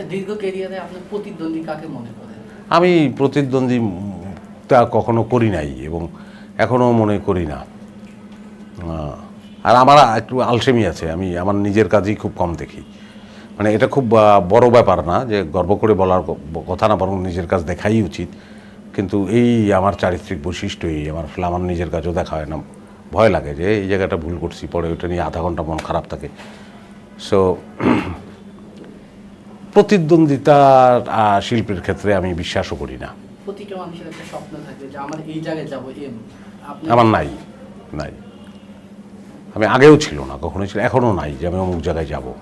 আচ্ছা দীর্ঘ ক্যারিয়ারে প্রতিদ্বন্দ্বী কাকে মনে করেন? আমি প্রতিদ্বন্দ্বিতা কখনো করি নাই এবং এখনও মনে করি না। আর আমার একটু আলসেমি আছে, আমি আমার নিজের কাজই খুব কম দেখি। মানে এটা খুব বড় ব্যাপার না যে গর্ব করে বলার কথা না, বরং নিজের কাজ দেখাই উচিত। কিন্তু এই আমার চারিত্রিক বৈশিষ্ট্য, এই আমার আমার নিজের কাজও দেখা হয় না। ভয় লাগে যে এই জায়গাটা ভুল করছি, পরে ওটা নিয়ে আধা ঘণ্টা মন খারাপ থাকে। সো প্রতিদ্বন্দ্বিতা আহ, শিল্পের ক্ষেত্রে আমি বিশ্বাসও করি না। প্রতিটা মানুষের একটা স্বপ্ন থাকে যে আমার এই জায়গায় যাব এম। আমার নাই নাই। আমি আগেও ছিল না কখনো ছিল এখনও নাই যে আমি অমুক জায়গায় যাব। আচ্ছা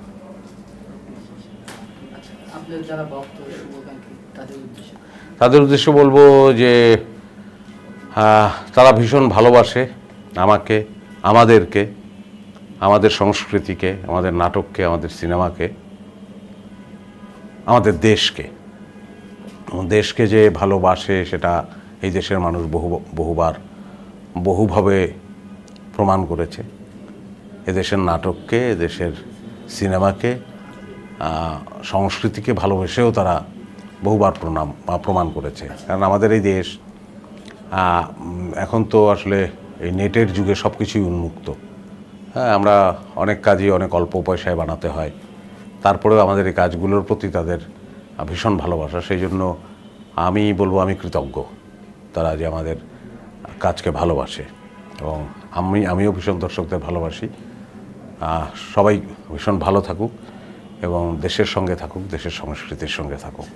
তাদের উদ্দেশ্যে। বলব যে তারা ভীষণ ভালোবাসে আমাকে আমাদেরকে আমাদের সংস্কৃতিকে আমাদের নাটককে আমাদের সিনেমাকে। আমাদের দেশকে। দেশকে যে ভালোবাসে সেটা এই দেশের মানুষ বহু, বহুবার, বহুভাবে প্রমাণ করেছে। এদেশের নাটককে, এদেশের সিনেমাকে সংস্কৃতিকে ভালোবেসেও তারা বহুবার প্রণাম বা প্রমাণ করেছে। কারণ আমাদের এই দেশ এখন তো আসলে এই নেটের যুগে সব কিছুই উন্মুক্ত। হ্যাঁ আমরা অনেক কাজই অনেক অল্প পয়সায় বানাতে হয়। তারপরেও আমাদের এই কাজগুলোর প্রতি তাদের ভীষণ ভালোবাসা। সেই জন্য আমি বলব আমি কৃতজ্ঞ তারা যে আমাদের কাজকে ভালোবাসে এবং আমি, আমিও ভীষণ দর্শকদের ভালোবাসি। সবাই ভীষণ ভালো থাকুক এবং দেশের সঙ্গে থাকুক, দেশের সংস্কৃতির সঙ্গে থাকুক।